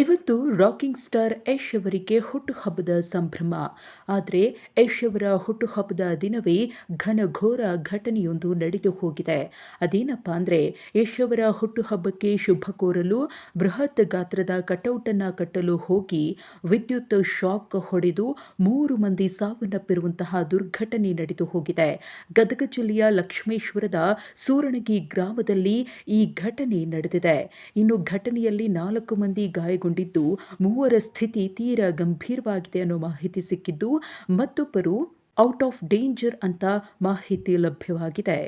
ಇವತ್ತು rocking star Yash ಅವರಿಗೆ ಹುಟ್ಟುಹಬ್ಬದ ಸಂಭ್ರಮ. ಆದರೆ ಯಶ್ ಅವರ ಹುಟ್ಟುಹಬ್ಬದ ದಿನವೇ ಘನಘೋರ ಘಟನೆಯೊಂದು ನಡೆದು ಹೋಗಿದೆ. ಅದೇನಪ್ಪ ಅಂದರೆ ಯಶ್ ಅವರ ಹುಟ್ಟುಹಬ್ಬಕ್ಕೆ ಶುಭ ಕೋರಲು ಬೃಹತ್ ಗಾತ್ರದ ಕಟೌಟನ್ನು ಕಟ್ಟಲು ಹೋಗಿ ವಿದ್ಯುತ್ ಶಾಕ್ ಹೊಡೆದು ಮೂರು ಮಂದಿ ಸಾವನ್ನಪ್ಪಿರುವಂತಹ ದುರ್ಘಟನೆ ನಡೆದು ಹೋಗಿದೆ. ಗದಗ ಜಿಲ್ಲೆಯ ಲಕ್ಷ್ಮೇಶ್ವರದ ಸೂರಣಗಿ ಗ್ರಾಮದಲ್ಲಿ ಈ ಘಟನೆ ನಡೆದಿದೆ. ಇನ್ನು ಘಟನೆಯಲ್ಲಿ ನಾಲ್ಕು ಮಂದಿ ಗಾಯಗೊಂಡು ಗೊಂಡಿದ್ದು ಮೂವರ ಸ್ಥಿತಿ ತೀರಾ ಗಂಭೀರವಾಗಿದೆ ಅನ್ನೋ ಮಾಹಿತಿ ಸಿಕ್ಕಿದ್ದು. ಮತ್ತೊಬ್ಬರು ಔಟ್ ಆಫ್ ಡೇಂಜರ್ ಅಂತ ಮಾಹಿತಿ ಲಭ್ಯವಾಗಿದೆ.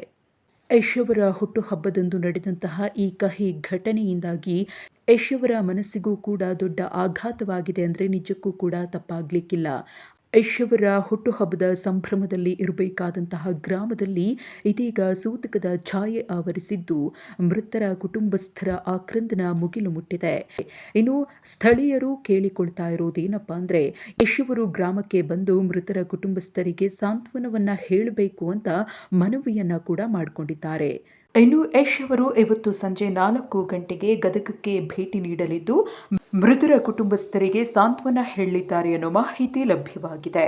ಯಶವರ ಹುಟ್ಟುಹಬ್ಬದಂದು ನಡೆದಂತಹ ಈ ಕಹಿ ಘಟನೆಯಿಂದಾಗಿ ಯಶವರ ಮನಸ್ಸಿಗೂ ಕೂಡ ದೊಡ್ಡ ಆಘಾತವಾಗಿದೆ ಅಂದರೆ ನಿಜಕ್ಕೂ ಕೂಡ ತಪ್ಪಾಗಲಿಕ್ಕಿಲ್ಲ. ಯಶವರ ಹುಟ್ಟುಹಬ್ಬದ ಸಂಭ್ರಮದಲ್ಲಿ ಇರಬೇಕಾದಂತಹ ಗ್ರಾಮದಲ್ಲಿ ಇದೀಗ ಸೂತಕದ ಛಾಯೆ ಆವರಿಸಿದ್ದು ಮೃತರ ಕುಟುಂಬಸ್ಥರ ಆಕ್ರಂದನ ಮುಗಿಲು ಮುಟ್ಟಿದೆ. ಇನ್ನು ಸ್ಥಳೀಯರು ಕೇಳಿಕೊಳ್ತಾ ಇರೋದೇನಪ್ಪ ಅಂದರೆ, ಯಶವರು ಗ್ರಾಮಕ್ಕೆ ಬಂದು ಮೃತರ ಕುಟುಂಬಸ್ಥರಿಗೆ ಸಾಂತ್ವನವನ್ನು ಹೇಳಬೇಕು ಅಂತ ಮನವಿಯನ್ನು ಕೂಡ ಮಾಡಿಕೊಂಡಿದ್ದಾರೆ. ಇನ್ನು ಯಶ್ ಅವರು ಇವತ್ತು ಸಂಜೆ ನಾಲ್ಕು ಗಂಟೆಗೆ ಗದಗಕ್ಕೆ ಭೇಟಿ ನೀಡಲಿದ್ದು, ಮೃತರ ಕುಟುಂಬಸ್ಥರಿಗೆ ಸಾಂತ್ವನ ಹೇಳಿದ್ದಾರೆ ಅನ್ನೋ ಮಾಹಿತಿ ಲಭ್ಯವಾಗಿದೆ.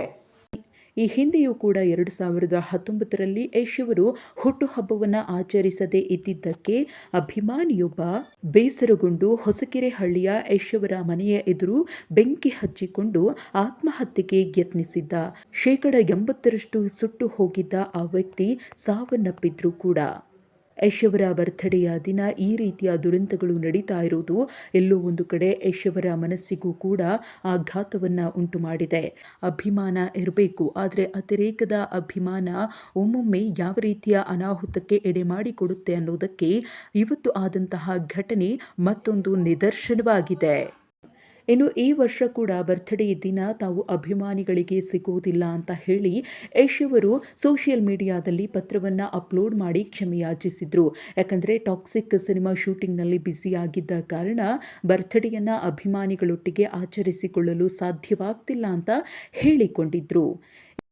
ಈ ಹಿಂದೆಯೂ ಕೂಡ ಎರಡು ಸಾವಿರದ ಹತ್ತೊಂಬತ್ತರಲ್ಲಿ ಯಶ್ ಅವರು ಹುಟ್ಟುಹಬ್ಬವನ್ನು ಆಚರಿಸದೇ ಇದ್ದಿದ್ದಕ್ಕೆ ಅಭಿಮಾನಿಯೊಬ್ಬ ಬೇಸರಗೊಂಡು ಹೊಸಕೆರೆ ಹಳ್ಳಿಯ ಯಶ್ ಅವರ ಮನೆಯ ಎದುರು ಬೆಂಕಿ ಹಚ್ಚಿಕೊಂಡು ಆತ್ಮಹತ್ಯೆಗೆ ಯತ್ನಿಸಿದ್ದ ಶೇಕಡ ಎಂಬತ್ತರಷ್ಟು ಸುಟ್ಟು ಹೋಗಿದ್ದ ಆ ವ್ಯಕ್ತಿ ಸಾವನ್ನಪ್ಪಿದ್ರು ಕೂಡ. ಯಶ್ ಅವರ ಬರ್ತ್ಡೇಯ ದಿನ ಈ ರೀತಿಯ ದುರಂತಗಳು ನಡೀತಾ ಇರುವುದು ಎಲ್ಲೋ ಒಂದು ಕಡೆ ಯಶ್ ಅವರ ಮನಸ್ಸಿಗೂ ಕೂಡ ಆಘಾತವನ್ನು ಉಂಟು ಮಾಡಿದೆ ಅಭಿಮಾನ ಇರಬೇಕು, ಆದರೆ ಅತಿರೇಕದ ಅಭಿಮಾನ ಒಮ್ಮೊಮ್ಮೆ ಯಾವ ರೀತಿಯ ಅನಾಹುತಕ್ಕೆ ಎಡೆ ಮಾಡಿಕೊಡುತ್ತೆ ಅನ್ನೋದಕ್ಕೆ ಇವತ್ತು ಆದಂತಹ ಘಟನೆ ಮತ್ತೊಂದು ನಿದರ್ಶನವಾಗಿದೆ. ಇನ್ನು ಈ ವರ್ಷ ಕೂಡ ಬರ್ತ್ಡೇ ದಿನ, ತಾವು ಅಭಿಮಾನಿಗಳಿಗೆ ಸಿಗುವುದಿಲ್ಲ ಅಂತ ಹೇಳಿ ಯಶ್ ಅವರು ಸೋಷಿಯಲ್ ಮೀಡಿಯಾದಲ್ಲಿ ಪತ್ರವನ್ನು ಅಪ್ಲೋಡ್ ಮಾಡಿ ಕ್ಷಮೆಯಾಚಿಸಿದ್ರು. ಯಾಕಂದರೆ ಟಾಕ್ಸಿಕ್ ಸಿನಿಮಾ ಶೂಟಿಂಗ್ನಲ್ಲಿ ಬ್ಯುಸಿಯಾಗಿದ್ದ ಕಾರಣ ಬರ್ತ್ಡೇಯನ್ನು ಅಭಿಮಾನಿಗಳೊಟ್ಟಿಗೆ ಆಚರಿಸಿಕೊಳ್ಳಲು ಸಾಧ್ಯವಾಗ್ತಿಲ್ಲ ಅಂತ ಹೇಳಿಕೊಂಡಿದ್ರು.